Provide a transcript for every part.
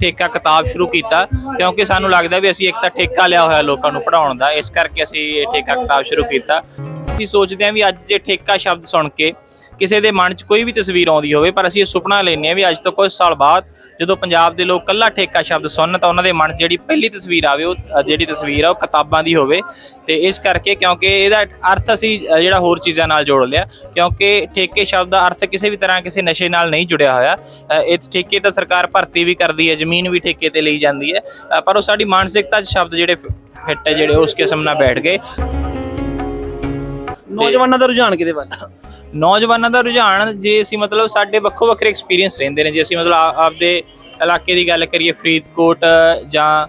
ਠੇਕਾ ਕਿਤਾਬ ਸ਼ੁਰੂ ਕੀਤਾ, ਕਿਉਂਕਿ ਸਾਨੂੰ ਲੱਗਦਾ ਵੀ ਅਸੀਂ ਇੱਕ ਤਾਂ ਠੇਕਾ ਲਿਆ ਹੋਇਆ ਲੋਕਾਂ ਨੂੰ ਪੜਾਉਣ ਦਾ, ਇਸ ਕਰਕੇ ਅਸੀਂ ਇਹ ਠੇਕਾ ਕਿਤਾਬ ਸ਼ੁਰੂ ਕੀਤਾ। ਅਸੀਂ ਸੋਚਦੇ ਹਾਂ ਵੀ ਅੱਜ ਜੇ ਠੇਕਾ ਸ਼ਬਦ ਸੁਣ ਕੇ ਕਿਸੇ ਦੇ ਮਨ 'ਚ ਕੋਈ ਵੀ ਤਸਵੀਰ ਆਉਂਦੀ ਹੋਵੇ, ਪਰ ਅਸੀਂ ਇਹ ਸੁਪਨਾ ਲੈਂਦੇ ਹਾਂ ਵੀ ਅੱਜ ਤੋਂ ਕੁਝ ਸਾਲ ਬਾਅਦ ਜਦੋਂ ਪੰਜਾਬ ਦੇ ਲੋਕ ਕੱਲਾ ਠੇਕਾ ਸ਼ਬਦ ਸੁਣਨ, ਤਾਂ ਉਹਨਾਂ ਦੇ ਮਨ 'ਚ ਜਿਹੜੀ ਪਹਿਲੀ ਤਸਵੀਰ ਆਵੇ, ਉਹ ਜਿਹੜੀ ਤਸਵੀਰ ਆ, ਉਹ ਕਿਤਾਬਾਂ ਦੀ ਹੋਵੇ। ਤੇ ਇਸ ਕਰਕੇ ਕਿਉਂਕਿ ਇਹਦਾ ਅਰਥ ਅਸੀਂ ਜਿਹੜਾ ਹੋਰ ਚੀਜ਼ਾਂ ਨਾਲ ਜੋੜ ਲਿਆ, ਕਿਉਂਕਿ ਠੇਕੇ ਸ਼ਬਦ ਦਾ ਅਰਥ ਕਿਸੇ ਵੀ ਤਰ੍ਹਾਂ ਕਿਸੇ ਨਸ਼ੇ ਨਾਲ ਨਹੀਂ ਜੁੜਿਆ ਹੋਇਆ। ਇਹ ਠੇਕੇ ਤਾਂ ਸਰਕਾਰ ਭਰਤੀ ਵੀ ਕਰਦੀ ਹੈ, ਜ਼ਮੀਨ ਵੀ ਠੇਕੇ ਤੇ ਲਈ ਜਾਂਦੀ ਹੈ ਪਰ ਉਹ ਸਾਡੀ ਮਾਨਸਿਕਤਾ 'ਚ ਸ਼ਬਦ ਜਿਹੜੇ ਫਿੱਟ ਹੈ, ਜਿਹੜੇ ਉਸ ਕਿਸਮ ਨਾਲ ਬੈਠ ਗਏ। ਨੌਜਵਾਨਾਂ ਦਾ ਰੁਝਾਨ ਕਿਹਦੇ ਵੱਲ? ਨੌਜਵਾਨਾਂ ਦਾ ਰੁਝਾਨ ਜੇ ਅਸੀਂ ਮਤਲਬ ਸਾਡੇ ਵੱਖੋ ਵੱਖਰੇ ਐਕਸਪੀਰੀਅੰਸ ਰਹਿੰਦੇ ਨੇ ਜੇ ਅਸੀਂ ਮਤਲਬ ਆਪਦੇ ਇਲਾਕੇ ਦੀ ਗੱਲ ਕਰੀਏ ਫਰੀਦਕੋਟ ਜਾਂ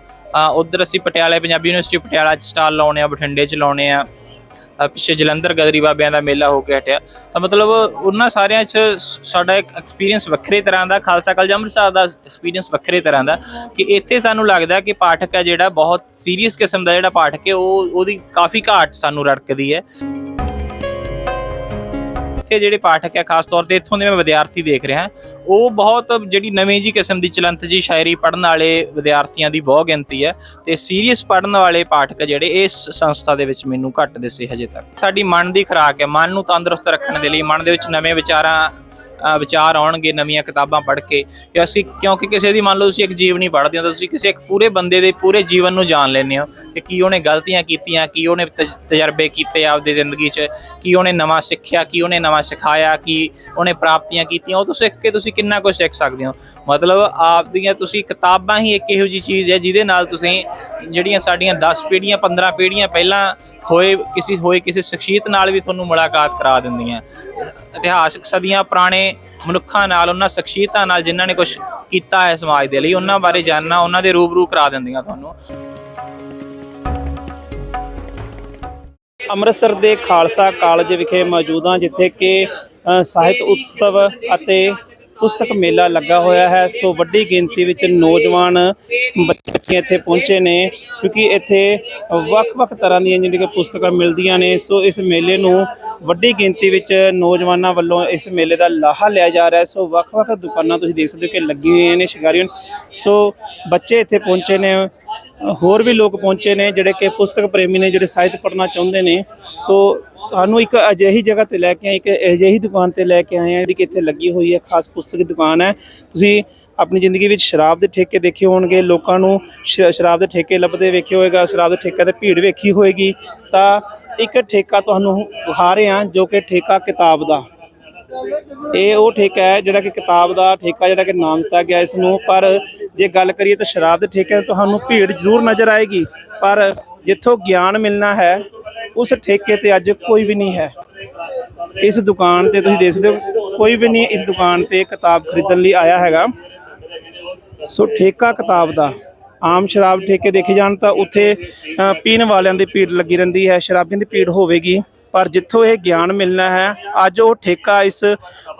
ਉਧਰ ਅਸੀਂ ਪਟਿਆਲੇ ਪੰਜਾਬੀ ਯੂਨੀਵਰਸਿਟੀ ਪਟਿਆਲਾ 'ਚ ਸਟਾਲ ਲਾਉਣੇ ਆ ਬਠਿੰਡੇ 'ਚ ਲਾਉਣੇ ਆ ਪਿੱਛੇ ਜਲੰਧਰ ਗਦਰੀ ਬਾਬਿਆਂ ਦਾ ਮੇਲਾ ਹੋ ਕੇ ਹਟਿਆ। ਤਾਂ ਮਤਲਬ ਉਹਨਾਂ ਸਾਰਿਆਂ 'ਚ ਸਾਡਾ ਇੱਕ ਐਕਸਪੀਰੀਅੰਸ ਵੱਖਰੇ ਤਰ੍ਹਾਂ ਦਾ ਖਾਲਸਾ ਕਾਲਜ ਅੰਮ੍ਰਿਤਸਰ ਦਾ ਐਕਸਪੀਰੀਅੰਸ ਵੱਖਰੇ ਤਰ੍ਹਾਂ ਦਾ ਕਿ ਇੱਥੇ ਸਾਨੂੰ ਲੱਗਦਾ ਕਿ ਪਾਠਕ ਹੈ ਜਿਹੜਾ ਬਹੁਤ ਸੀਰੀਅਸ ਕਿਸਮ ਦਾ ਜਿਹੜਾ ਪਾਠਕ ਹੈ ਉਹ ਉਹਦੀ ਕਾਫੀ ਘਾਟ ਸਾਨੂੰ ਰੜਕਦੀ ਹੈ। ਇੱਥੇ ਜਿਹੜੇ ਪਾਠਕ ਹੈ ਖਾਸ ਤੌਰ ਤੇ ਇੱਥੋਂ ਦੇ ਮੈਂ ਵਿਦਿਆਰਥੀ ਦੇਖ ਰਿਹਾ, ਉਹ ਬਹੁਤ ਜਿਹੜੀ ਨਵੀਂ ਜੀ ਕਿਸਮ ਦੀ ਚਲੰਤ ਜੀ ਸ਼ਾਇਰੀ ਪੜ੍ਹਨ ਵਾਲੇ ਵਿਦਿਆਰਥੀਆਂ ਦੀ ਬਹੁਤ ਗਿਣਤੀ ਹੈ ਤੇ ਸੀਰੀਅਸ ਪੜ੍ਹਨ ਵਾਲੇ ਪਾਠਕ ਜਿਹੜੇ, ਇਸ ਸੰਸਥਾ ਦੇ ਵਿੱਚ ਮੈਨੂੰ ਘੱਟ ਦਿਸੇ ਹਜੇ ਤੱਕ। ਸਾਡੀ ਮਨ ਦੀ ਖੁਰਾਕ ਹੈ, ਮਨ ਨੂੰ ਤੰਦਰੁਸਤ ਰੱਖਣ ਦੇ ਲਈ, ਮਨ ਦੇ ਵਿੱਚ ਨਵੇਂ ਵਿਚਾਰਾਂ ਵਿਚਾਰ ਆਉਣਗੇ, ਨਵੀਆਂ ਕਿਤਾਬਾਂ ਪੜ੍ਹ ਕੇ। ਕਿ ਅਸੀਂ ਕਿਉਂਕਿ ਕਿਸੇ ਦੀ ਮੰਨ ਲਓ ਤੁਸੀਂ ਇੱਕ ਜੀਵਨੀ ਪੜ੍ਹਦੇ ਹੋ, ਤਾਂ ਤੁਸੀਂ ਕਿਸੇ ਇੱਕ ਪੂਰੇ ਬੰਦੇ ਦੇ ਪੂਰੇ ਜੀਵਨ ਨੂੰ ਜਾਣ ਲੈਂਦੇ ਹੋ ਕਿ ਕੀ ਉਹਨੇ ਗਲਤੀਆਂ ਕੀਤੀਆਂ, ਕੀ ਉਹਨੇ ਤਜ- ਤਜਰਬੇ ਕੀਤੇ ਆਪਦੀ ਜ਼ਿੰਦਗੀ 'ਚ, ਕੀ ਉਹਨੇ ਨਵਾਂ ਸਿੱਖਿਆ, ਕੀ ਉਹਨੇ ਨਵਾਂ ਸਿਖਾਇਆ, ਕੀ ਉਹਨੇ ਪ੍ਰਾਪਤੀਆਂ ਕੀਤੀਆਂ, ਉਹ ਤੋਂ ਸਿੱਖ ਕੇ ਤੁਸੀਂ ਕਿੰਨਾ ਕੁਝ ਸਿੱਖ ਸਕਦੇ ਹੋ। ਮਤਲਬ ਆਪਦੀਆਂ ਤੁਸੀਂ ਕਿਤਾਬਾਂ ਹੀ ਇੱਕ ਇਹੋ ਜੀ ਚੀਜ਼ ਹੈ ਜਿਹਦੇ ਨਾਲ ਤੁਸੀਂ ਜਿਹੜੀਆਂ ਸਾਡੀਆਂ 10 ਪੀੜ੍ਹੀਆਂ 15 ਪੀੜ੍ਹੀਆਂ ਪਹਿਲਾਂ ਹੋਏ ਕਿਸੇ ਹੋਏ ਕਿਸੇ ਸ਼ਖਸੀਅਤ ਨਾਲ ਵੀ ਤੁਹਾਨੂੰ ਮੁਲਾਕਾਤ ਕਰਾ ਦਿੰਦੀਆਂ। ਇਤਿਹਾਸਕ ਸਦੀਆਂ ਪੁਰਾਣੇ ਮਨੁੱਖਾਂ ਨਾਲ ਉਹਨਾਂ ਸ਼ਖਸੀਅਤਾਂ ਨਾਲ ਜਿਨ੍ਹਾਂ ਨੇ ਕੁਝ ਕੀਤਾ ਹੈ ਸਮਾਜ ਦੇ ਲਈ ਉਹਨਾਂ ਬਾਰੇ ਜਾਣਨਾ ਉਹਨਾਂ ਦੇ ਰੂਬਰੂ ਕਰਾ ਦਿੰਦੀਆਂ ਤੁਹਾਨੂੰ। ਅੰਮ੍ਰਿਤਸਰ ਦੇ ਖਾਲਸਾ ਕਾਲਜ ਵਿਖੇ ਮੌਜੂਦ ਹਾਂ ਜਿੱਥੇ ਕਿ ਅ, ਸਾਹਿਤ ਉਤਸਵ ਅਤੇ ਪੁਸਤਕ ਮੇਲਾ ਲੱਗਾ ਹੋਇਆ ਹੈ। ਸੋ ਵੱਡੀ ਗਿਣਤੀ ਵਿੱਚ ਨੌਜਵਾਨ ਬੱਚੇ ਇੱਥੇ ਪਹੁੰਚੇ ਨੇ, ਕਿਉਂਕਿ ਇੱਥੇ ਵੱਖ-ਵੱਖ ਤਰ੍ਹਾਂ ਦੀਆਂ ਜਿਹੜੀਆਂ ਕਿ ਪੁਸਤਕਾਂ ਮਿਲਦੀਆਂ ਨੇ। ਸੋ ਇਸ ਮੇਲੇ ਨੂੰ ਵੱਡੀ ਗਿਣਤੀ ਵਿੱਚ ਨੌਜਵਾਨਾਂ ਵੱਲੋਂ ਇਸ ਮੇਲੇ ਦਾ ਲਾਹਾ ਲਿਆ ਜਾ ਰਿਹਾ ਹੈ। ਸੋ ਵੱਖ-ਵੱਖ ਦੁਕਾਨਾਂ ਤੁਸੀਂ ਦੇਖ ਸਕਦੇ ਹੋ ਕਿ ਲੱਗੀਆਂ ਹੋਈਆਂ ਨੇ ਸ਼ਿਕਾਰੀਆਂ। ਸੋ ਬੱਚੇ ਇੱਥੇ ਪਹੁੰਚੇ ਨੇ। ਹੋਰ ਵੀ ਲੋਕ ਪਹੁੰਚੇ ਨੇ ਜਿਹੜੇ ਕਿ ਪੁਸਤਕ ਪ੍ਰੇਮੀ ਨੇ, ਜਿਹੜੇ ਸਾਹਿਤ ਪੜ੍ਹਨਾ ਚਾਹੁੰਦੇ ਨੇ। ਸੋ ਤੁਹਾਨੂੰ ਇੱਕ ਅਜਿਹੀ ਜਗ੍ਹਾ ਤੇ ਲੈ ਕੇ ਆਏ, ਇੱਕ ਅਜਿਹੀ ਦੁਕਾਨ ਤੇ ਲੈ ਕੇ ਆਏ ਆ ਜਿਹੜੀ ਕਿ ਇੱਥੇ ਲੱਗੀ ਹੋਈ ਹੈ, ਖਾਸ ਪੁਸਤਕ ਦੀ ਦੁਕਾਨ ਹੈ। ਤੁਸੀਂ ਆਪਣੀ ਜ਼ਿੰਦਗੀ ਵਿੱਚ ਸ਼ਰਾਬ ਦੇ ਠੇਕੇ ਦੇਖੇ ਹੋਣਗੇ, ਲੋਕਾਂ ਨੂੰ ਸ਼ਰਾਬ ਦੇ ਠੇਕੇ ਲੱਭਦੇ ਵੇਖੇ ਹੋਏਗਾ, ਸ਼ਰਾਬ ਦੇ ਠੇਕੇ ਤੇ ਭੀੜ ਵੇਖੀ ਹੋਏਗੀ। ਤਾਂ ਇੱਕ ਠੇਕਾ ਤੁਹਾਨੂੰ ਵਿਖਾ ਰਹੇ ਹਾਂ ਜੋ ਕਿ ਠੇਕਾ ਕਿਤਾਬ ਦਾ। ਇਹ ਉਹ ਠੇਕਾ ਹੈ ਜਿਹੜਾ ਕਿ ਕਿਤਾਬ ਦਾ ਠੇਕਾ ਜਿਹੜਾ ਕਿ ਨਾਮ ਦਿੱਤਾ ਗਿਆ ਇਸ ਨੂੰ। ਪਰ ਜੇ ਗੱਲ ਕਰੀਏ ਤਾਂ ਸ਼ਰਾਬ ਦੇ ਠੇਕੇ 'ਤੇ ਤੁਹਾਨੂੰ ਭੀੜ ਜ਼ਰੂਰ ਨਜ਼ਰ ਆਏਗੀ। ਪਰ ਜਿੱਥੋਂ ਗਿਆਨ ਮਿਲਣਾ ਹੈ, ਉਸ ਠੇਕੇ ਤੇ ਅੱਜ ਕੋਈ ਵੀ ਨਹੀਂ ਹੈ। ਇਸ ਦੁਕਾਨ ਤੇ ਤੁਸੀਂ ਦੇਖ ਸਕਦੇ ਹੋ, ਕੋਈ ਵੀ ਨਹੀਂ ਇਸ ਦੁਕਾਨ ਤੇ ਕਿਤਾਬ ਖਰੀਦਣ ਲਈ ਆਇਆ ਹੈਗਾ। ਸੋ ਠੇਕਾ ਕਿਤਾਬ ਦਾ, ਆਮ ਸ਼ਰਾਬ ਠੇਕੇ ਦੇਖੇ ਜਾਣ ਤਾਂ ਉੱਥੇ ਪੀਣ ਵਾਲਿਆਂ ਦੀ ਭੀੜ ਲੱਗੀ ਰਹਿੰਦੀ ਹੈ, ਸ਼ਰਾਬੀਆਂ ਦੀ ਭੀੜ ਹੋਵੇਗੀ। ਪਰ ਜਿੱਥੋਂ ਇਹ ਗਿਆਨ ਮਿਲਣਾ ਹੈ, ਅੱਜ ਉਹ ਠੇਕਾ ਇਸ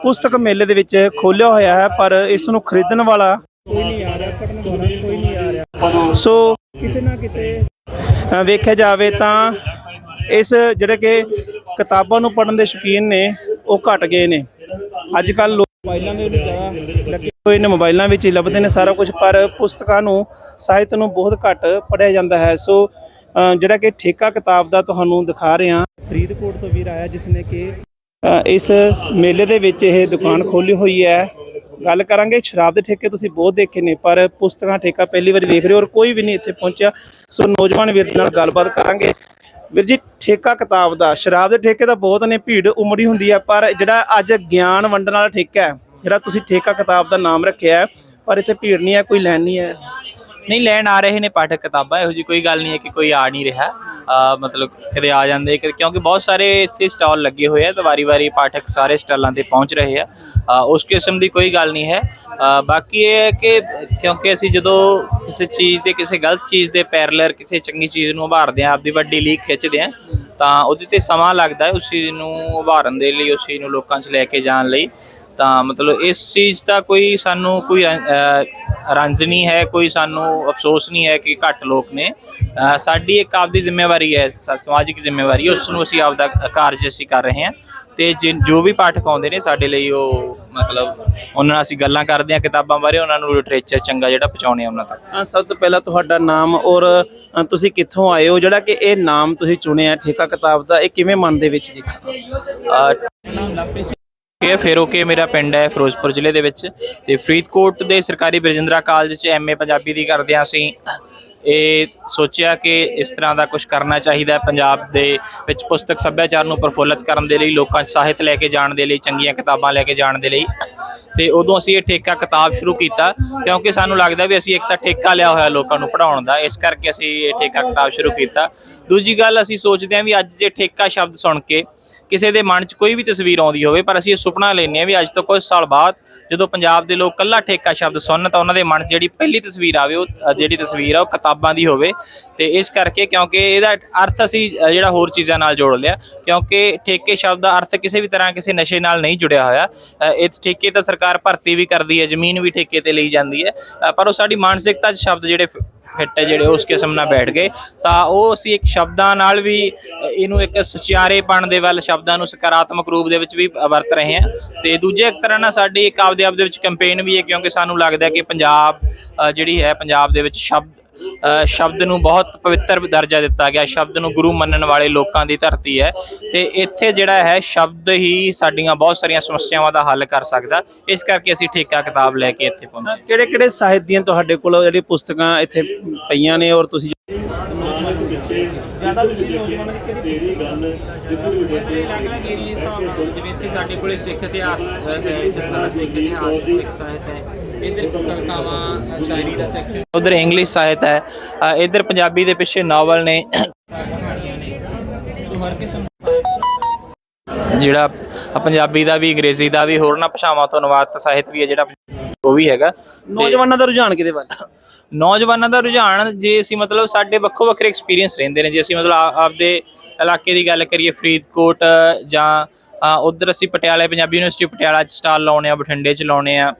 ਪੁਸਤਕ ਮੇਲੇ ਦੇ ਵਿੱਚ ਖੋਲਿਆ ਹੋਇਆ ਹੈ, ਪਰ ਇਸ ਨੂੰ ਖਰੀਦਣ ਵਾਲਾ ਕੋਈ ਨਹੀਂ ਆ ਰਿਹਾ ਪੜਨ ਵਾਲਾ ਕੋਈ ਨਹੀਂ ਆ ਰਿਹਾ। ਸੋ ਕਿਤੇ ਨਾ ਕਿਤੇ ਵੇਖਿਆ ਜਾਵੇ ਤਾਂ ਇਸ ਜਿਹੜੇ ਕਿ ਕਿਤਾਬਾਂ ਨੂੰ ਪੜਨ ਦੇ ਸ਼ੌਕੀਨ ਨੇ, ਉਹ ਘਟ ਗਏ ਨੇ। ਅੱਜ ਕੱਲ ਲੋਕ ਮੋਬਾਈਲਾਂ ਦੇ ਉੱਤੇ ਜ਼ਿਆਦਾ ਲੱਗੇ ਹੋਏ ਨੇ, ਮੋਬਾਈਲਾਂ ਵਿੱਚ ਹੀ ਲੱਭਦੇ ਨੇ ਸਾਰਾ ਕੁਝ ਪਰ ਪੁਸਤਕਾਂ ਨੂੰ, ਸਾਹਿਤ ਨੂੰ ਬਹੁਤ ਘੱਟ ਪੜਿਆ ਜਾਂਦਾ ਹੈ। ਸੋ ਜਿਹੜਾ ਕਿ ਠੇਕਾ ਕਿਤਾਬ ਦਾ ਤੁਹਾਨੂੰ ਦਿਖਾ ਰਿਹਾ। ਫਰੀਦਕੋਟ ਤੋਂ ਵੀਰ ਆਇਆ ਜਿਸ ਨੇ ਕਿ ਇਸ ਮੇਲੇ ਦੇ ਵਿੱਚ ਇਹ ਦੁਕਾਨ ਖੋਲੀ ਹੋਈ ਹੈ। ਗੱਲ ਕਰਾਂਗੇ ਸ਼ਰਾਬ ਦੇ ਠੇਕੇ ਤੁਸੀਂ ਬਹੁਤ ਦੇਖੇ ਨੇ, ਪਰ ਪੁਸਤਕਾਂ ਠੇਕਾ ਪਹਿਲੀ ਵਾਰੀ ਦੇਖ ਰਹੇ ਹੋ ਔਰ ਕੋਈ ਵੀ ਨਹੀਂ ਇੱਥੇ ਪਹੁੰਚਿਆ। ਸੋ ਨੌਜਵਾਨ ਵੀਰ ਦੇ ਨਾਲ ਗੱਲਬਾਤ ਕਰਾਂਗੇ। ਵੀਰ ਜੀ, ਠੇਕਾ ਕਿਤਾਬ ਦਾ, ਸ਼ਰਾਬ ਦੇ ਠੇਕੇ ਤਾਂ ਬਹੁਤ ਨੇ, ਭੀੜ ਉਮੜੀ ਹੁੰਦੀ ਹੈ, ਪਰ ਜਿਹੜਾ ਅੱਜ ਗਿਆਨ ਵੰਡਣ ਵਾਲਾ ਠੇਕਾ ਹੈ, ਜਿਹੜਾ ਤੁਸੀਂ ਠੇਕਾ ਕਿਤਾਬ ਦਾ ਨਾਮ ਰੱਖਿਆ ਹੈ, ਪਰ ਇੱਥੇ ਭੀੜ ਨਹੀਂ ਹੈ, ਕੋਈ ਲੈਣ ਨਹੀਂ ਹੈ। ਨਹੀਂ, ਲੈਣ ਆ ਰਹੇ ਨੇ ਪਾਠਕ ਕਿਤਾਬਾਂ, ਇਹੋ ਜੀ ਕੋਈ ਗੱਲ ਨਹੀਂ ਹੈ ਕਿ ਕੋਈ ਆ ਨਹੀਂ ਰਿਹਾ। ਮਤਲਬ ਕਦੇ ਆ ਜਾਂਦੇ ਕਦੇ- ਕਿਉਂਕਿ ਬਹੁਤ ਸਾਰੇ ਇੱਥੇ ਸਟਾਲ ਲੱਗੇ ਹੋਏ ਆ ਤਾਂ ਵਾਰੀ-ਵਾਰੀ ਪਾਠਕ ਸਾਰੇ ਸਟਾਲਾਂ ਤੇ ਪਹੁੰਚ ਰਹੇ ਆ। ਉਸ ਕਿਸਮ ਦੀ ਕੋਈ ਗੱਲ ਨਹੀਂ ਹੈ। ਬਾਕੀ ਇਹ ਹੈ ਕਿ ਕਿਉਂਕਿ ਅਸੀਂ ਜਦੋਂ ਕਿਸੇ ਚੀਜ਼ ਦੇ, ਕਿਸੇ ਗਲਤ ਚੀਜ਼ ਦੇ ਪੈਰਲਰ, ਕਿਸੇ ਚੰਗੀ ਚੀਜ਼ ਨੂੰ ਉਭਾਰਦੇ ਆ ਆਪਦੀ ਵੱਡੀ ਲੀਕ ਖਿੱਚਦੇ ਆ ਤਾਂ ਉਹਦੇ ਤੇ ਸਮਾਂ ਲੱਗਦਾ ਹੈ ਉਸ ਚੀਜ਼ ਨੂੰ ਉਭਾਰਨ ਦੇ ਲਈ, ਉਸ ਚੀਜ਼ ਨੂੰ ਲੋਕਾਂ 'ਚ ਲੈ ਕੇ ਜਾਣ ਲਈ। ਤਾਂ ਮਤਲਬ ਇਸ ਚੀਜ਼ ਦਾ ਕੋਈ ਸਾਨੂੰ ਕੋਈ ਰੰਜ ਨਹੀਂ ਹੈ ਕੋਈ ਸਾਨੂੰ ਅਫਸੋਸ ਨਹੀਂ ਹੈ ਕਿ ਘੱਟ ਲੋਕ ਨੇ। ਅ, ਸਾਡੀ ਇੱਕ ਆਪਦੀ ਜ਼ਿੰਮੇਵਾਰੀ ਹੈ ਸ- ਸਮਾਜਿਕ ਜ਼ਿੰਮੇਵਾਰੀ ਉਸ ਨੂੰ ਅਸੀਂ ਆਪਦਾ ਕਾਰਜ ਅਸੀਂ ਕਰ ਰਹੇ ਹਾਂ। ਤੇ ਜਿਨ- ਜੋ ਵੀ ਪਾਠਕ ਆਉਂਦੇ ਨੇ ਸਾਡੇ ਲਈ ਉਹ ਮਤਲਬ ਉਹਨਾਂ ਨਾਲ ਅਸੀਂ ਗੱਲਾਂ ਕਰਦੇ ਹਾਂ ਕਿਤਾਬਾਂ ਬਾਰੇ ਉਹਨਾਂ ਨੂੰ ਲਿਟਰੇਚਰ ਚੰਗਾ ਜਿਹੜਾ ਪਹੁੰਚਾਉਂਦੇ ਆ ਉਹਨਾਂ ਤੱਕ। ਅ, ਸਭ ਤੋਂ ਪਹਿਲਾਂ ਤੁਹਾਡਾ ਨਾਮ ਔਰ ਅ, ਤੁਸੀਂ ਕਿੱਥੋਂ ਆਏ ਹੋ? ਜਿਹੜਾ ਕਿ ਇਹ ਨਾਮ ਤੁਸੀਂ ਚੁਣਿਆ ਠੇਕਾ ਕਿਤਾਬ ਦਾ ਇਹ ਕਿਵੇਂ ਮਨ ਦੇ ਵਿੱਚ ਜੀ ਕਿ, ਫਿਰ ਮੇਰਾ ਪਿੰਡ ਹੈ ਫਿਰੋਜ਼ਪੁਰ ਜ਼ਿਲ੍ਹੇ ਦੇ ਵਿੱਚ। ਤੇ ਫਰੀਦਕੋਟ ਦੇ ਸਰਕਾਰੀ ਬਰਜਿੰਦਰਾ ਕਾਲਜ 'ਚ ਐਮਏ ਪੰਜਾਬੀ ਦੀ ਕਰਦੇ ਹਾਂ ਅਸੀਂ। ਇਹ ਸੋਚਿਆ ਕਿ ਇਸ ਤਰ੍ਹਾਂ ਦਾ ਕੁਝ ਕਰਨਾ ਚਾਹੀਦਾ ਹੈ ਪੰਜਾਬ ਦੇ ਵਿੱਚ ਪੁਸਤਕ ਸੱਭਿਆਚਾਰ ਨੂੰ ਪ੍ਰਫੁੱਲਤ ਕਰਨ ਦੇ ਲਈ, ਲੋਕਾਂ 'ਚ ਸਾਹਿਤ ਲੈ ਕੇ ਜਾਣ ਦੇ ਲਈ, ਚੰਗੀਆਂ ਕਿਤਾਬਾਂ ਲੈ ਕੇ ਜਾਣ ਦੇ ਲਈ। ਤੇ ਉਦੋਂ ਅਸੀਂ ਇਹ ਠੇਕਾ ਕਿਤਾਬ ਸ਼ੁਰੂ ਕੀਤਾ, ਕਿਉਂਕਿ ਸਾਨੂੰ ਲੱਗਦਾ ਵੀ ਅਸੀਂ ਇੱਕ ਤਾਂ ਠੇਕਾ ਲਿਆ ਹੋਇਆ ਲੋਕਾਂ ਨੂੰ ਪੜਾਉਣ ਦਾ, ਇਸ ਕਰਕੇ ਅਸੀਂ ਇਹ ਠੇਕਾ ਕਿਤਾਬ ਸ਼ੁਰੂ ਕੀਤਾ। ਦੂਜੀ ਗੱਲ, ਅਸੀਂ ਸੋਚਦੇ ਹਾਂ ਵੀ ਅੱਜ ਜੇ ਠੇਕਾ ਸ਼ਬਦ ਸੁਣ ਕੇ ਕਿਸੇ ਦੇ ਮਨ 'ਚ ਕੋਈ ਵੀ ਤਸਵੀਰ ਆਉਂਦੀ ਹੋਵੇ, ਪਰ ਅਸੀਂ ਇਹ ਸੁਪਨਾ ਲੈਂਦੇ ਹਾਂ ਵੀ ਅੱਜ ਤੋਂ ਕੁਝ ਸਾਲ ਬਾਅਦ ਜਦੋਂ ਪੰਜਾਬ ਦੇ ਲੋਕ ਕੱਲਾ ਠੇਕਾ ਸ਼ਬਦ ਸੁਣਨ, ਤਾਂ ਉਹਨਾਂ ਦੇ ਮਨ 'ਚ ਜਿਹੜੀ ਪਹਿਲੀ ਤਸਵੀਰ ਆਵੇ, ਉਹ ਜਿਹੜੀ ਤਸਵੀਰ ਆ, ਉਹ ਕਿਤਾਬਾਂ ਦੀ ਹੋਵੇ ਤੇ ਇਸ ਕਰਕੇ ਕਿਉਂਕਿ ਇਹਦਾ ਅਰਥ ਅਸੀਂ ਜਿਹੜਾ ਹੋਰ ਚੀਜ਼ਾਂ ਨਾਲ ਜੋੜ ਲਿਆ, ਕਿਉਂਕਿ ਠੇਕੇ ਸ਼ਬਦ ਦਾ ਅਰਥ ਕਿਸੇ ਵੀ ਤਰ੍ਹਾਂ ਕਿਸੇ ਨਸ਼ੇ ਨਾਲ ਨਹੀਂ ਜੁੜਿਆ ਹੋਇਆ। ਇਹ ਠੇਕੇ ਤਾਂ ਸਰਕਾਰ ਭਰਤੀ ਵੀ ਕਰਦੀ ਹੈ, ਜ਼ਮੀਨ ਵੀ ਠੇਕੇ ਤੇ ਲਈ ਜਾਂਦੀ ਹੈ ਪਰ ਉਹ ਸਾਡੀ ਮਾਨਸਿਕਤਾ 'ਚ ਸ਼ਬਦ ਜਿਹੜੇ ਫਿੱਟ ਹੈ, ਜਿਹੜੇ ਉਸ ਕਿਸਮ ਨਾਲ ਬੈਠ ਗਏ, ਤਾਂ ਉਹ ਅਸੀਂ ਇੱਕ ਸ਼ਬਦਾਂ ਨਾਲ ਵੀ ਇਹਨੂੰ ਇੱਕ ਸਚਿਆਰੇਪਣ ਦੇ ਵੱਲ ਸ਼ਬਦਾਂ ਨੂੰ ਸਕਾਰਾਤਮਕ ਰੂਪ ਦੇ ਵਿੱਚ ਵੀ ਵਰਤ ਰਹੇ ਹਾਂ। ਤੇ ਦੂਜੇ ਇੱਕ ਤਰ੍ਹਾਂ ਨਾਲ ਸਾਡੀ ਇੱਕ ਆਪਦੇ ਆਪ ਦੇ ਵਿੱਚ ਕੈਂਪੇਨ ਵੀ ਹੈ, ਕਿਉਂਕਿ ਸਾਨੂੰ ਲੱਗਦਾ ਕਿ ਪੰਜਾਬ ਜਿਹੜੀ ਹੈ, ਪੰਜਾਬ ਦੇ ਵਿੱਚ ਸ਼ਬਦ ਸ਼ਬਦ ਨੂੰ ਬਹੁਤ ਪਵਿੱਤਰ ਦਰਜਾ ਦਿੱਤਾ ਗਿਆ, ਸ਼ਬਦ ਨੂੰ ਗੁਰੂ ਮੰਨਣ ਵਾਲੇ ਲੋਕਾਂ ਦੀ ਧਰਤੀ ਹੈ। ਤੇ ਇੱਥੇ ਜਿਹੜਾ ਹੈ, ਸ਼ਬਦ ਹੀ ਸਾਡੀਆਂ ਬਹੁਤ ਸਾਰੀਆਂ ਸਮੱਸਿਆਵਾਂ ਦਾ ਹੱਲ ਕਰ ਸਕਦਾ। ਇਸ ਕਰਕੇ ਅਸੀਂ ਠੇਕਾ ਕਿਤਾਬ ਲੈ ਕੇ ਇੱਥੇ ਪਹੁੰਚੇ। ਕਿਹੜੇ ਕਿਹੜੇ ਸਾਹਿਤ ਦੀਆਂ ਤੁਹਾਡੇ ਕੋਲ ਜਿਹੜੀ ਪੁਸਤਕਾਂ ਇੱਥੇ ਪਈਆਂ ਨੇ ਔਰ ਤੁਸੀਂ ਜ਼ਿਆਦਾ ਰੁਚੀ ਨੌਜਵਾਨਾਂ ਦੀ ਕਿਹੜੀ ਅਲੱਗ-ਅਲੱਗ ਏਰੀਏ ਹਿਸਾਬ ਨਾਲ ਜਿਵੇਂ ਇੱਥੇ ਸਾਡੇ ਕੋਲੇ ਸਿੱਖ ਇਤਿਹਾਸ ਹੈ ਸਾਰਾ ਸਿੱਖ ਇਤਿਹਾਸ ਸਿੱਖ ਸਾਹਿਤ ਹੈ ਇਧਰ ਕਵਿਤਾਵਾਂ ਸ਼ਾਇਰੀ ਦਾ ਸੈਕਸ਼ਨ ਉਧਰ ਇੰਗਲਿਸ਼ ਸਾਹਿਤ ਹੈ ਇੱਧਰ ਪੰਜਾਬੀ ਦੇ ਪਿੱਛੇ ਨਾਵਲ ਨੇ। ਸੋ ਹਰ ਕਿਸਮ ਦਾ ਜਿਹੜਾ ਪੰਜਾਬੀ ਦਾ ਵੀ ਅੰਗਰੇਜ਼ੀ ਦਾ ਵੀ ਹੋਰਨਾਂ ਭਾਸ਼ਾਵਾਂ ਤੋਂ ਅਨੁਵਾਦਿਤ ਸਾਹਿਤ ਵੀ ਹੈ ਜਿਹੜਾ ਉਹ ਵੀ ਹੈਗਾ। ਨੌਜਵਾਨਾਂ ਦਾ ਰੁਝਾਨ ਕਿਹਦੇ ਵੱਲ? ਨੌਜਵਾਨਾਂ ਦਾ ਰੁਝਾਨ ਜੇ ਅਸੀਂ ਮਤਲਬ ਸਾਡੇ ਵੱਖੋ ਵੱਖਰੇ ਐਕਸਪੀਰੀਅੰਸ ਰਹਿੰਦੇ ਨੇ ਜੇ ਅਸੀਂ ਮਤਲਬ ਆਪਦੇ ਇਲਾਕੇ ਦੀ ਗੱਲ ਕਰੀਏ ਫਰੀਦਕੋਟ ਜਾਂ ਉਧਰ ਅਸੀਂ ਪਟਿਆਲੇ ਪੰਜਾਬੀ ਯੂਨੀਵਰਸਿਟੀ ਪਟਿਆਲਾ ਚ ਸਟਾਲ ਲਾਉਣੇ ਆ ਬਠਿੰਡੇ ਚ ਲਾਉਣੇ ਆ।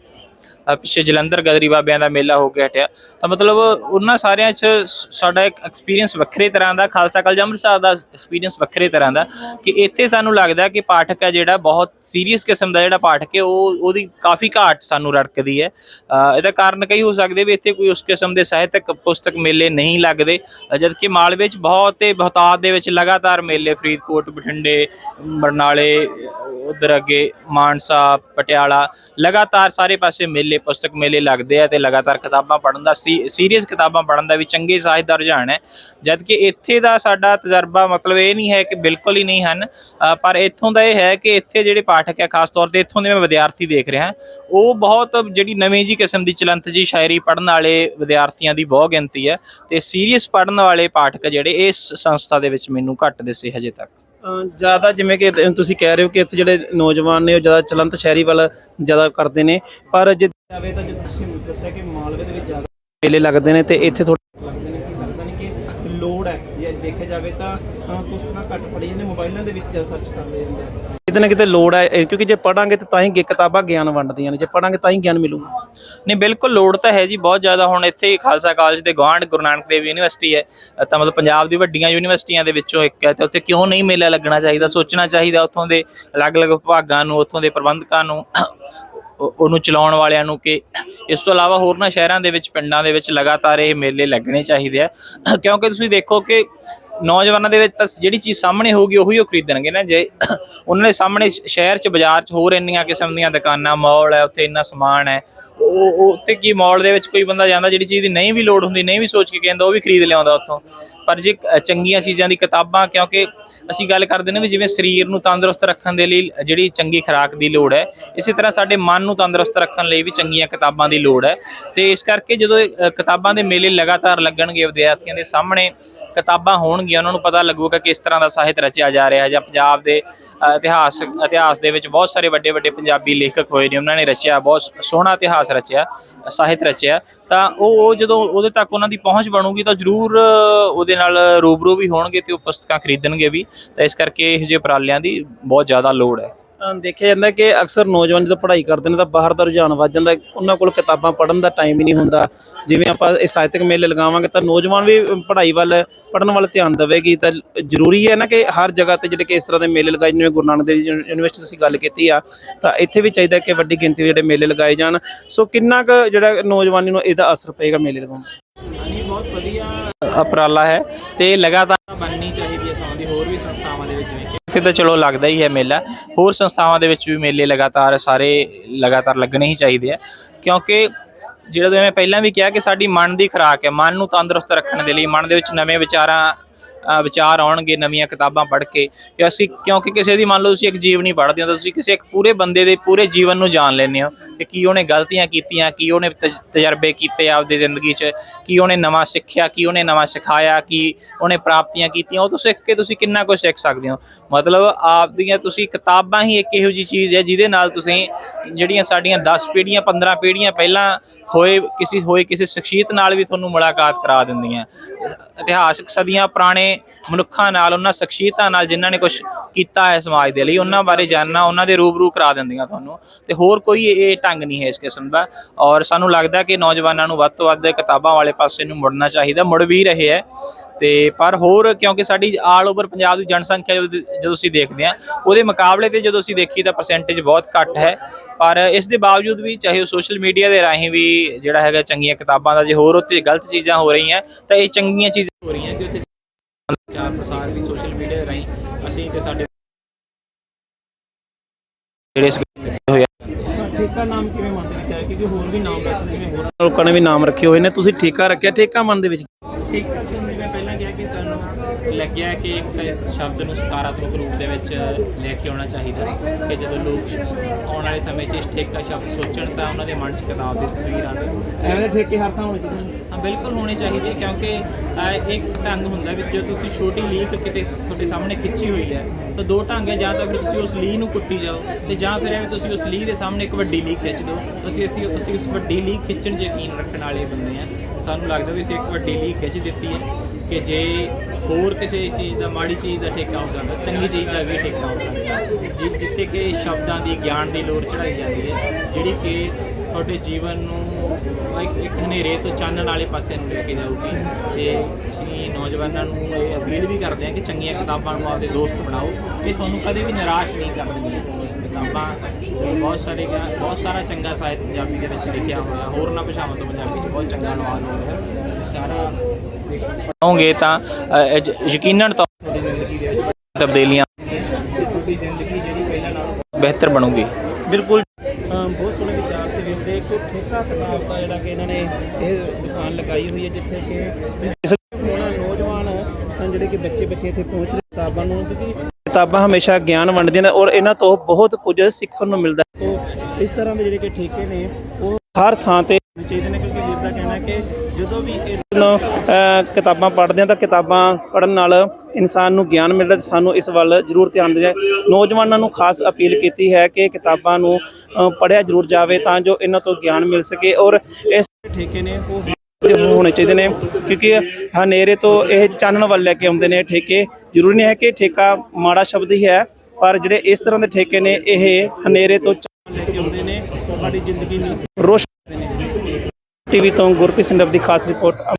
ਪਿੱਛੇ ਜਲੰਧਰ ਗਦਰੀ ਬਾਬਿਆਂ ਦਾ ਮੇਲਾ ਹੋ ਕੇ ਹਟਿਆ। ਤਾਂ ਮਤਲਬ ਉਹਨਾਂ ਸਾਰਿਆਂ 'ਚ ਸਾਡਾ ਇੱਕ ਐਕਸਪੀਰੀਅੰਸ ਵੱਖਰੇ ਤਰ੍ਹਾਂ ਦਾ ਖਾਲਸਾ ਕਾਲਜ ਅੰਮ੍ਰਿਤਸਰ ਦਾ ਐਕਸਪੀਰੀਅੰਸ ਵੱਖਰੇ ਤਰ੍ਹਾਂ ਦਾ ਕਿ ਇੱਥੇ ਸਾਨੂੰ ਲੱਗਦਾ ਕਿ ਪਾਠਕ ਹੈ ਜਿਹੜਾ ਬਹੁਤ ਸੀਰੀਅਸ ਕਿਸਮ ਦਾ ਜਿਹੜਾ ਪਾਠਕ ਹੈ ਉਹ ਉਹਦੀ ਕਾਫੀ ਘਾਟ ਸਾਨੂੰ ਰੜਕਦੀ ਹੈ। ਇਹਦਾ ਕਾਰਨ ਕਈ ਹੋ ਸਕਦੇ ਵੀ ਇੱਥੇ ਕੋਈ ਉਸ ਕਿਸਮ ਦੇ ਸਾਹਿਤਕ ਪੁਸਤਕ ਮੇਲੇ ਨਹੀਂ ਲੱਗਦੇ ਅ, ਜਦਕਿ ਮਾਲਵੇ 'ਚ ਬਹੁਤ ਤੇ ਬਹੁਤਾਤ ਦੇ ਵਿੱਚ ਲਗਾਤਾਰ ਮੇਲੇ ਫਰੀਦਕੋਟ ਬਠਿੰਡੇ ਬਰਨਾਲੇ ਉਧਰ ਅੱਗੇ ਮਾਨਸਾ ਪਟਿਆਲਾ ਲਗਾਤਾਰ ਸਾਰੇ ਪਾਸੇ ਮੇਲੇ, ਪੁਸਤਕ ਮੇਲੇ ਲੱਗਦੇ ਆ ਤੇ ਲਗਾਤਾਰ ਕਿਤਾਬਾਂ ਪੜ੍ਹਨ ਦਾ ਸੀਰੀਅਸ ਕਿਤਾਬਾਂ ਪੜ੍ਹਨ ਦਾ ਵੀ ਚੰਗੇ ਸਾਹਿਤ ਦਾ ਰੁਝਾਨ ਹੈ ਜਦਕਿ ਇੱਥੇ ਦਾ ਸਾਡਾ ਤਜਰਬਾ ਮਤਲਬ ਇਹ ਨਹੀਂ ਹੈ ਕਿ ਬਿਲਕੁਲ ਹੀ ਨਹੀਂ ਹਨ ਪਰ ਇੱਥੋਂ ਦਾ ਇਹ ਹੈ ਕਿ ਇੱਥੇ ਜਿਹੜੇ ਪਾਠਕ ਹੈ ਖਾਸ ਤੌਰ ਤੇ ਇੱਥੋਂ ਦੇ ਮੈਂ ਵਿਦਿਆਰਥੀ ਦੇਖ ਰਿਹਾ, ਉਹ ਬਹੁਤ ਜਿਹੜੀ ਨਵੀਂ ਜੀ ਕਿਸਮ ਦੀ ਚਲੰਤ ਜੀ ਸ਼ਾਇਰੀ ਪੜ੍ਹਨ ਵਾਲੇ ਵਿਦਿਆਰਥੀਆਂ ਦੀ ਬਹੁਤ ਗਿਣਤੀ ਹੈ ਤੇ ਸੀਰੀਅਸ ਪੜ੍ਹਨ ਵਾਲੇ ਪਾਠਕ ਜਿਹੜੇ ਇਸ ਸੰਸਥਾ ਦੇ ਵਿੱਚ ਮੈਨੂੰ ਘੱਟ ਦਿਸੇ ਹਜੇ ਤੱਕ। ਜ਼ਿਆਦਾ ਜਿਵੇਂ ਕਿ ਤੁਸੀਂ ਕਹਿ ਰਹੇ ਹੋ ਕਿ ਇੱਥੇ ਜਿਹੜੇ ਨੌਜਵਾਨ ਨੇ ਉਹ ਜ਼ਿਆਦਾ ਚਲੰਤ ਸ਼ਹਿਰੀ ਵੱਲ ਜ਼ਿਆਦਾ ਕਰਦੇ ਨੇ ਪਰ ਜੇ ਜਾਵੇ ਤਾਂ ਜੇ ਤੁਸੀਂ ਦੱਸਿਆ ਕਿ ਮਾਲਵੇ ਦੇ ਵਿੱਚ ਜ਼ਿਆਦਾ ਮੇਲੇ ਲੱਗਦੇ ਨੇ ਤੇ ਇੱਥੇ ਥੋੜਾ ਲੱਗਦੇ ਨੇ ਕਿ ਲੱਗਦਾ ਨਹੀਂ ਕਿ ਲੋਡ ਹੈ? ਜੇ ਦੇਖਿਆ ਜਾਵੇ ਤਾਂ ਅ, ਪੁਸਤਕਾਂ ਘੱਟ ਪੜ੍ਹੀ ਜਾਂਦੇ ਮੋਬਾਈਲਾਂ ਦੇ ਵਿੱਚ ਜ਼ਿਆਦਾ ਸਰਚ ਕਰ ਜਾਂਦੇ ਜਾਂਦਾ ਕਿਤੇ ਨਾ ਕਿਤੇ ਲੋੜ ਹੈ ਇਹ ਕਿਉਂਕਿ ਜੇ ਪੜਾਂਗੇ ਤਾਂ ਤਾਂ ਹੀ ਗੇ- ਕਿਤਾਬਾਂ ਗਿਆਨ ਵੰਡਦੀਆਂ ਨੇ ਜੇ ਪੜਾਂਗੇ ਤਾਂ ਹੀ ਗਿਆਨ ਮਿਲੂਗਾ। ਨਹੀਂ ਬਿਲਕੁਲ ਲੋੜ ਤਾਂ ਹੈ ਜੀ ਬਹੁਤ ਜ਼ਿਆਦਾ। ਹੁਣ ਇੱਥੇ ਖਾਲਸਾ ਕਾਲਜ ਦੇ ਗੁਆਂਢ ਗੁਰੂ ਨਾਨਕ ਦੇਵ ਯੂਨੀਵਰਸਿਟੀ ਹੈ ਅ, ਤਾਂ ਮਤਲਬ ਪੰਜਾਬ ਦੀ ਵੱਡੀਆਂ ਯੂਨੀਵਰਸਿਟੀਆਂ ਦੇ ਵਿੱਚੋਂ ਇੱਕ ਹੈ ਤੇ ਉੱਥੇ ਕਿਉਂ ਨਹੀਂ ਮੇਲਾ ਲੱਗਣਾ ਚਾਹੀਦਾ? ਸੋਚਣਾ ਚਾਹੀਦਾ ਉੱਥੋਂ ਦੇ ਅਲੱਗ-ਅਲੱਗ ਵਿਭਾਗਾਂ ਨੂੰ ਉੱਥੋਂ ਦੇ ਪ੍ਰਬੰਧਕਾਂ ਨੂੰ ਉਹ- ਉਹਨੂੰ ਚਲਾਉਣ ਵਾਲਿਆਂ ਨੂੰ ਕਿ ਇਸ ਤੋਂ ਇਲਾਵਾ ਹੋਰਨਾਂ ਸ਼ਹਿਰਾਂ ਦੇ ਵਿੱਚ ਪਿੰਡਾਂ ਦੇ ਵਿੱਚ ਲਗਾਤਾਰ ਇਹ ਮੇਲੇ ਲੱਗਣੇ ਚਾਹੀਦੇ ਆ। ਕਿਉਂਕਿ ਤੁਸੀਂ ਦੇਖੋ ਕਿ ਨੌਜਵਾਨਾਂ ਦੇ ਵਿੱਚ ਤਾਂ ਜਿਹੜੀ ਚੀਜ਼ ਸਾਹਮਣੇ ਹੋਊਗੀ ਉਹੀ ਉਹ ਖਰੀਦਣਗੇ ਨਾ। ਜੇ ਉਹਨਾਂ ਦੇ ਸਾਹਮਣੇ ਸ਼ਹਿਰ 'ਚ, ਬਾਜ਼ਾਰ 'ਚ ਹੋਰ ਇੰਨੀਆਂ ਕਿਸਮ ਦੀਆਂ ਦੁਕਾਨਾਂ, ਮਾਲ ਹੈ, ਉੱਥੇ ਇੰਨਾ ਸਮਾਨ ਹੈ ਉਹ ਉਹ ਉੱਥੇ ਕੀ ਮਾਲ ਦੇ ਵਿੱਚ ਕੋਈ ਬੰਦਾ ਜਾਂਦਾ ਜਿਹੜੀ ਚੀਜ਼ ਦੀ ਨਹੀਂ ਵੀ ਲੋੜ ਹੁੰਦੀ, ਨਹੀਂ ਵੀ ਸੋਚ ਕੇ ਕਹਿੰਦਾ, ਉਹ ਵੀ ਖਰੀਦ ਲਿਆਉਂਦਾ ਉੱਥੋਂ। ਪਰ ਜੇ ਚੰਗੀਆਂ ਚੀਜ਼ਾਂ ਦੀ ਕਿਤਾਬਾਂ, ਕਿਉਂਕਿ ਅਸੀਂ ਗੱਲ ਕਰਦੇ ਨੇ ਵੀ ਜਿਵੇਂ ਸਰੀਰ ਨੂੰ ਤੰਦਰੁਸਤ ਰੱਖਣ ਦੇ ਲਈ ਜਿਹੜੀ ਚੰਗੀ ਖੁਰਾਕ ਦੀ ਲੋੜ ਹੈ, ਇਸੇ ਤਰ੍ਹਾਂ ਸਾਡੇ ਮਨ ਨੂੰ ਤੰਦਰੁਸਤ ਰੱਖਣ ਲਈ ਵੀ ਚੰਗੀਆਂ ਕਿਤਾਬਾਂ ਦੀ ਲੋੜ ਹੈ। ਤੇ ਇਸ ਕਰਕੇ ਜਦੋਂ ਕਿਤਾਬਾਂ ਦੇ ਮੇਲੇ ਲਗਾਤਾਰ ਲੱਗਣਗੇ, ਵਿਦਿਆਰਥੀਆਂ ਦੇ ਸਾਹਮਣੇ ਕਿਤਾਬਾਂ ਹੋਣਗੀਆਂ, ਉਹਨਾਂ ਨੂੰ ਪਤਾ ਲੱਗੂਗਾ ਕਿਸ ਤਰ੍ਹਾਂ ਦਾ ਸਾਹਿਤ ਰਚਿਆ ਜਾ ਰਿਹਾ ਹੈ ਜਾਂ ਪੰਜਾਬ ਦੇ ਇਤਿਹਾਸ ਇਤਿਹਾਸ ਦੇ ਵਿੱਚ ਬਹੁਤ ਸਾਰੇ ਵੱਡੇ ਵੱਡੇ ਪੰਜਾਬੀ ਲੇਖਕ ਹੋਏ ਨੇ, ਉਹਨਾਂ ਨੇ ਰਚਿਆ ਬਹੁਤ ਸੋਹਣਾ ਇਤਿਹਾਸ ਰਚਿਆ, ਸਾਹਿਤ ਰਚਿਆ, ਤਾਂ ਉਹ ਉਹ ਜਦੋਂ ਉਹਦੇ ਤੱਕ ਉਹਨਾਂ ਦੀ ਪਹੁੰਚ ਬਣੂਗੀ ਤਾਂ ਜ਼ਰੂਰ ਉਹਦੇ ਨਾਲ ਰੂਬਰੂ ਵੀ ਹੋਣਗੇ ਤੇ ਉਹ ਪੁਸਤਕਾਂ ਖਰੀਦਣਗੇ ਵੀ, ਤਾਂ ਇਸ ਕਰਕੇ ਇਹੋ ਜਿਹੇ ਉਪਰਾਲਿਆਂ ਦੀ ਬਹੁਤ ਜ਼ਿਆਦਾ ਲੋੜ ਹੈ। ਦੇਖਿਆ ਜਾਂਦਾ ਕਿ ਅਕਸਰ ਨੌਜਵਾਨ ਜਦੋਂ ਪੜ੍ਹਾਈ ਕਰਦੇ ਨੇ ਤਾਂ ਬਾਹਰ ਦਾ ਰੁਝਾਨ ਵੱਧ ਜਾਂਦਾ, ਉਹਨਾਂ ਕੋਲ ਕਿਤਾਬਾਂ ਪੜ੍ਹਨ ਦਾ ਟਾਈਮ ਹੀ ਨਹੀਂ ਹੁੰਦਾ। ਜਿਵੇਂ ਆਪਾਂ ਇਹ ਸਾਹਿਤਕ ਮੇਲੇ ਲਗਾਵਾਂਗੇ ਤਾਂ ਨੌਜਵਾਨ ਵੀ ਪੜ੍ਹਾਈ ਵੱਲ, ਪੜ੍ਹਨ ਵੱਲ ਧਿਆਨ ਦੇਵੇਗੀ। ਤਾਂ ਜ਼ਰੂਰੀ ਹੈ ਨਾ ਕਿ ਹਰ ਜਗ੍ਹਾ ਤੇ ਜਿਹੜੇ ਕਿ ਇਸ ਤਰ੍ਹਾਂ ਦੇ ਮੇਲੇ ਲਗਾਏ ਜਿਵੇਂ ਗੁਰੂ ਨਾਨਕ ਦੇਵ ਜੀ ਯੂਨੀਵਰਸਿਟੀ ਤੁਸੀਂ ਗੱਲ ਕੀਤੀ ਆ, ਤਾਂ ਇੱਥੇ ਵੀ ਚਾਹੀਦਾ ਕਿ ਵੱਡੀ ਗਿਣਤੀ ਵਿੱਚ ਜਿਹੜੇ ਮੇਲੇ ਲਗਾਏ ਜਾਣ। ਸੋ ਕਿੰਨਾ ਕੁ ਜਿਹੜਾ ਨੌਜਵਾਨੀ ਨੂੰ ਇਹਦਾ ਅਸਰ ਪਏਗਾ ਮੇਲੇ ਲਗਾਉਣ? ਦਾ ਬਹੁਤ ਵਧੀਆ ਉਪਰਾਲਾ ਹੈ ਤੇ ਲਗਾਤਾਰ ਬਣਨੀ ਚਾਹੀਦੀ ਇੱਥੇ ਤਾਂ ਚਲੋ ਲੱਗਦਾ ਹੀ ਹੈ ਮੇਲਾ। ਹੋਰ ਸੰਸਥਾਵਾਂ ਦੇ ਵਿੱਚ ਵੀ ਮੇਲੇ ਲਗਾਤਾਰ ਸਾਰੇ ਲਗਾਤਾਰ ਲੱਗਣੇ ਹੀ ਚਾਹੀਦੇ ਆ। ਕਿਉਂਕਿ ਜਿਹੜਾ ਮੈਂ ਪਹਿਲਾਂ ਵੀ ਕਿਹਾ ਕਿ ਸਾਡੀ ਮਨ ਦੀ ਖੁਰਾਕ ਹੈ, ਮਨ ਨੂੰ ਤੰਦਰੁਸਤ ਰੱਖਣ ਦੇ ਲਈ, ਮਨ ਦੇ ਵਿੱਚ ਨਵੇਂ ਵਿਚਾਰਾਂ ਵਿਚਾਰ ਆਉਣਗੇ, ਨਵੀਆਂ ਕਿਤਾਬਾਂ ਪੜ੍ਹ ਕੇ। ਕਿ ਅਸੀਂ, ਕਿਉਂਕਿ ਕਿਸੇ ਦੀ ਮੰਨ ਲਓ ਤੁਸੀਂ ਇੱਕ ਜੀਵਨੀ ਪੜ੍ਹਦੇ ਹੋ ਤਾਂ ਤੁਸੀਂ ਕਿਸੇ ਇੱਕ ਪੂਰੇ ਬੰਦੇ ਦੇ ਪੂਰੇ ਜੀਵਨ ਨੂੰ ਜਾਣ ਲੈਂਦੇ ਹੋ ਕਿ ਕੀ ਉਹਨੇ ਗਲਤੀਆਂ ਕੀਤੀਆਂ, ਕੀ ਉਹਨੇ ਤਜ- ਤਜਰਬੇ ਕੀਤੇ ਆਪਦੀ ਜ਼ਿੰਦਗੀ 'ਚ, ਕੀ ਉਹਨੇ ਨਵਾਂ ਸਿੱਖਿਆ, ਕੀ ਉਹਨੇ ਨਵਾਂ ਸਿਖਾਇਆ, ਕੀ ਉਹਨੇ ਪ੍ਰਾਪਤੀਆਂ ਕੀਤੀਆਂ, ਉਹ ਤੋਂ ਸਿੱਖ ਕੇ ਤੁਸੀਂ ਕਿੰਨਾ ਕੁਝ ਸਿੱਖ ਸਕਦੇ ਹੋ। ਮਤਲਬ ਆਪਦੀਆਂ ਤੁਸੀਂ ਕਿਤਾਬਾਂ ਹੀ ਇੱਕ ਇਹੋ ਜੀ ਚੀਜ਼ ਹੈ ਜਿਹਦੇ ਨਾਲ ਤੁਸੀਂ ਜਿਹੜੀਆਂ ਸਾਡੀਆਂ 10 ਪੀੜ੍ਹੀਆਂ 15 ਪੀੜ੍ਹੀਆਂ ਪਹਿਲਾਂ ਹੋਏ ਕਿਸੇ ਹੋਏ ਕਿਸੇ ਸ਼ਖਸੀਅਤ ਨਾਲ ਵੀ ਤੁਹਾਨੂੰ ਮੁਲਾਕਾਤ ਕਰਾ ਦਿੰਦੀਆਂ। ਇਤਿਹਾਸਕ ਸਦੀਆਂ ਪੁਰਾਣੇ ਮਨੁੱਖਾਂ ਨਾਲ, ਉਹਨਾਂ ਸ਼ਖਸੀਅਤਾਂ ਨਾਲ ਜਿਨ੍ਹਾਂ ਨੇ ਕੁਝ ਕੀਤਾ ਹੈ ਸਮਾਜ ਦੇ ਲਈ, ਉਹਨਾਂ ਬਾਰੇ ਜਾਣਨਾ ਉਹਨਾਂ ਦੇ ਰੂਬਰੂ ਕਰਾ ਦਿੰਦੀਆਂ ਤੁਹਾਨੂੰ। ਤੇ ਹੋਰ ਕੋਈ ਇਹ ਢੰਗ ਨਹੀਂ ਹੈ ਇਸ ਕਿਸਮ ਦਾ। ਔਰ ਸਾਨੂੰ ਲੱਗਦਾ ਕਿ ਨੌਜਵਾਨਾਂ ਨੂੰ ਵੱਧ ਤੋਂ ਵੱਧ ਕਿਤਾਬਾਂ ਵਾਲੇ ਪਾਸੇ ਨੂੰ ਮੁੜਨਾ ਚਾਹੀਦਾ। ਮੁੜ ਵੀ ਰਹੇ ਹੈ। ਤੇ ਪਰ ਹੋਰ ਕਿਉਂਕਿ ਸਾਡੀ ਆਲ ਓਵਰ ਪੰਜਾਬ ਦੀ ਜਨਸੰਖਿਆ ਜਦੋਂ ਅਸੀਂ ਦੇਖਦੇ ਹਾਂ ਉਹਦੇ ਮੁਕਾਬਲੇ ਤੇ ਜਦੋਂ ਅਸੀਂ ਦੇਖੀ ਤਾਂ ਪਰਸੈਂਟੇਜ ਬਹੁਤ ਘੱਟ ਹੈ। ਪਰ ਇਸ ਦੇ ਬਾਵਜੂਦ ਵੀ ਚਾਹੇ ਉਹ ਸੋਸ਼ਲ ਮੀਡੀਆ ਦੇ ਰਾਹੀਂ ਵੀ ਜਿਹੜਾ ਹੈਗਾ ਚੰਗੀਆਂ ਕਿਤਾਬਾਂ ਦਾ ਜੇ ਹੋਰ ਉੱਤੇ ਗਲਤ ਚੀਜ਼ਾਂ ਹੋ ਰਹੀਆਂ ਤਾਂ ਇਹ ਚੰਗੀਆਂ ਚੀਜ਼ਾਂ ਹੋ ਰਹੀਆਂ ਕਿ ਉੱਤੇ ਚਾਰ ਪ੍ਰਸਾਰ ਵੀ ਸੋਸ਼ਲ ਮੀਡੀਆ ਦੇ ਰਾਹੀਂ ਅਸੀਂ ਤੇ ਸਾਡੇ ਜਿਹੜੇ ਇਸ ਹੋਇਆ ਠੇਕਾ ਨਾਮ ਕਿਵੇਂ ਮੰਨਦੇ ਚਾਹੇ ਕਿਉਂਕਿ ਹੋਰ ਵੀ ਨਾਮ ਰੱਖ ਸਕਦੇ ਜਿਵੇਂ ਹੋਰ ਲੋਕਾਂ ਨੇ ਵੀ ਨਾਮ ਰੱਖੇ ਹੋਏ ਨੇ ਤੁਸੀਂ ਠੇਕਾ ਰੱਖਿਆ ਠੇਕਾ ਮਨ ਦੇ ਵਿੱਚ ਠੀਕ ਹੈ ਜੀ ਜਿਵੇਂ ਪਹਿਲਾਂ ਕਿਹਾ ਕਿ ਸਾਨੂੰ ਲੱਗਿਆ ਕਿ ਇੱਕ ਇਸ ਸ਼ਬਦ ਨੂੰ ਸਕਾਰਾਤਮਕ ਰੂਪ ਦੇ ਵਿੱਚ ਲੈ ਕੇ ਆਉਣਾ ਚਾਹੀਦਾ ਕਿ ਜਦੋਂ ਲੋਕ ਆਉਣ ਵਾਲੇ ਸਮੇਂ 'ਚ ਇਸ ਠੇਕਾ ਸ਼ਬਦ ਸੋਚਣ ਤਾਂ ਉਹਨਾਂ ਦੇ ਮਨ 'ਚ ਕਿਤਾਬ ਦੀ ਤਸਵੀਰ ਆਵੇ ਐਵੇਂ ਦੇ ਠੇਕੇ ਹਰ ਥਾਂ ਹੋਣੇ ਚਾਹੀਦੇ ਹਾਂ ਬਿਲਕੁਲ ਹੋਣੇ ਚਾਹੀਦੇ ਕਿਉਂਕਿ ਇੱਕ ਢੰਗ ਹੁੰਦਾ ਵੀ ਜੇ ਤੁਸੀਂ ਛੋਟੀ ਲੀਕ ਕਿਤੇ ਤੁਹਾਡੇ ਸਾਹਮਣੇ ਖਿੱਚੀ ਹੋਈ ਹੈ ਤਾਂ ਦੋ ਢੰਗ ਹੈ ਜਾਂ ਤਾਂ ਫਿਰ ਤੁਸੀਂ ਉਸ ਲੀਹ ਨੂੰ ਕੁੱਟੀ ਜਾਓ ਤੇ ਜਾਂ ਫਿਰ ਐਵੇਂ ਤੁਸੀਂ ਉਸ ਲੀਹ ਦੇ ਸਾਹਮਣੇ ਇੱਕ ਵੱਡੀ ਲੀਕ ਖਿੱਚ ਦਿਓ। ਤੁਸੀਂ ਅਸੀਂ ਅਸੀਂ ਉਸ ਵੱਡੀ ਲੀਕ ਖਿੱਚਣ ਯਕੀਨ ਰੱਖਣ ਵਾਲੇ ਬੰਦੇ ਆ ਸਾਨੂੰ ਲੱਗਦਾ ਵੀ ਅਸੀਂ ਇੱਕ ਵੱਡੀ ਲੀਕ ਖਿੱਚ ਦਿੱਤੀ ਹੈ। ਕਿ ਜੇ ਹੋਰ ਕਿਸੇ ਚੀਜ਼ ਦਾ ਮਾੜੀ ਚੀਜ਼ ਦਾ ਠੇਕਾ ਹੋ ਸਕਦਾ, ਚੰਗੀ ਚੀਜ਼ ਦਾ ਵੀ ਠੇਕਾ ਹੋ ਸਕਦਾ। ਜਿ, ਜਿੱਥੇ ਕਿ ਸ਼ਬਦਾਂ ਦੀ ਗਿਆਨ ਦੀ ਲੋੜ ਚੜਾਈ ਜਾਂਦੀ ਹੈ, ਜਿਹੜੀ ਕਿ ਤੁਹਾਡੇ ਜੀਵਨ ਨੂੰ ਇੱਕ ਇੱਕ ਹਨੇਰੇ ਤੋਂ ਚਾਨਣ ਵਾਲੇ ਪਾਸੇ ਨੂੰ ਲੈ ਕੇ ਜਾਊਗੀ। ਤੇ ਅਸੀਂ ਨੌਜਵਾਨਾਂ ਨੂੰ ਇਹ ਅਪੀਲ ਵੀ ਕਰਦੇ ਹਾਂ ਕਿ ਚੰਗੀਆਂ ਕਿਤਾਬਾਂ ਨੂੰ ਆਪਦੇ ਦੋਸਤ ਬਣਾਓ। ਇਹ ਤੁਹਾਨੂੰ ਕਦੇ ਵੀ ਨਿਰਾਸ਼ ਨਹੀਂ ਕਰਨਗੀਆਂ ਕਿਤਾਬਾਂ ਬਹੁਤ ਸਾਰੇ ਬਹੁਤ ਸਾਰਾ ਚੰਗਾ ਸਾਹਿਤ ਪੰਜਾਬੀ ਦੇ ਵਿੱਚ ਲਿਖਿਆ ਹੋਇਆ। ਹੋਰਨਾਂ ਭਾਸ਼ਾਵਾਂ ਤੋਂ ਪੰਜਾਬੀ 'ਚ ਬਹੁਤ ਚੰਗਾ ਅਨੁਵਾਦ ਹੋ ਰਿਹਾ। ਸਾਰਾ ਪੜੋਗੇ ਤਾਂ ਯਕੀਨਨ ਤੁਹਾਡੀ ਜ਼ਿੰਦਗੀ ਦੇ ਵਿੱਚ ਤਬਦੀਲੀਆਂ ਤੁਹਾਡੀ ਜ਼ਿੰਦਗੀ ਜਿਹੜੀ ਪਹਿਲਾਂ ਨਾਲੋਂ ਬਿਹਤਰ ਬਣੂਗੀ। ਬਿਲਕੁਲ। ਬਹੁਤ ਸੋਹਣੇ ਵਿਚਾਰ ਸੀ ਵੀਰ ਇੱਕ ਠੇਕਾ ਕਿਤਾਬ ਦਾ ਜਿਹੜਾ ਕਿ ਇਹਨਾਂ ਨੇ ਇਹ ਦੁਕਾਨ ਲਗਾਈ ਹੋਈ ਹੈ ਜਿੱਥੇ ਕਿ ਇਸ ਨੌਜਵਾਨ ਜਿਹੜੇ ਕਿ ਬੱਚੇ ਬੱਚੇ ਇੱਥੇ ਪਹੁੰਚ ਰਹੇ ਕਿਤਾਬਾਂ ਨੂੰ, ਕਿਉਂਕਿ ਕਿਤਾਬਾਂ ਹਮੇਸ਼ਾ ਗਿਆਨ ਵੰਡਦੀਆਂ ਨੇ ਔਰ ਇਹਨਾਂ ਤੋਂ ਬਹੁਤ ਕੁਝ ਸਿੱਖਣ ਨੂੰ ਮਿਲਦਾ ਸੋ ਇਸ ਤਰ੍ਹਾਂ ਦੇ ਜਿਹੜੇ ਕਿ ਠੇਕੇ ਨੇ, ਉਹ ਹਰ ਥਾਂ ਤੇ ਚਾਹੀਦੇ ਨੇ ਕਿਉਂਕਿ ਵੀਰ ਦਾ ਕਹਿਣਾ ਕਿ ਜਦੋਂ ਵੀ ਇਸ ਨੂੰ ਕਿਤਾਬਾਂ ਪੜ੍ਹਦੇ ਹਾਂ ਤਾਂ ਕਿਤਾਬਾਂ ਪੜ੍ਹਨ ਨਾਲ ਇਨਸਾਨ ਨੂੰ ਗਿਆਨ ਮਿਲਦਾ ਤੇ ਸਾਨੂੰ ਇਸ ਵੱਲ ਜ਼ਰੂਰ ਧਿਆਨ ਦੇਣਾ ਨੌਜਵਾਨਾਂ ਨੂੰ ਖਾਸ ਅਪੀਲ ਕੀਤੀ ਹੈ ਕਿ ਕਿਤਾਬਾਂ ਨੂੰ ਪੜ੍ਹਿਆ ਜ਼ਰੂਰ ਜਾਵੇ ਤਾਂ ਜੋ ਇਹਨਾਂ ਤੋਂ ਗਿਆਨ ਮਿਲ ਸਕੇ ਔਰ ਇਸ ਠੇਕੇ ਨੇ ਉਹ ਤੇ ਹੋਣੇ ਚਾਹੀਦੇ ਨੇ ਕਿਉਂਕਿ ਹਨੇਰੇ ਤੋਂ ਇਹ ਚਾਨਣ ਵੱਲ ਲੈ ਕੇ ਆਉਂਦੇ ਨੇ ਠੇਕੇ। ਜ਼ਰੂਰੀ ਨਹੀਂ ਹੈ ਕਿ ਠੇਕਾ ਮਾੜਾ ਸ਼ਬਦ ਹੀ ਹੈ ਪਰ ਜਿਹੜੇ ਇਸ ਤਰ੍ਹਾਂ ਦੇ ਠੇਕੇ ਨੇ ਇਹ ਹਨੇਰੇ ਤੋਂ ਚਾਨਣ ਲੈ ਕੇ ਆਉਂਦੇ ਨੇ ਤੁਹਾਡੀ ਜ਼ਿੰਦਗੀ ਨੂੰ ਰੋਸ਼ਨ ਕਰਦੇ ਨੇ। ਟੀਵੀ ਤੋਂ ਗੁਰਪ੍ਰੀਤ ਸਿੰਘ ਦੀ ਖਾਸ ਰਿਪੋਰਟ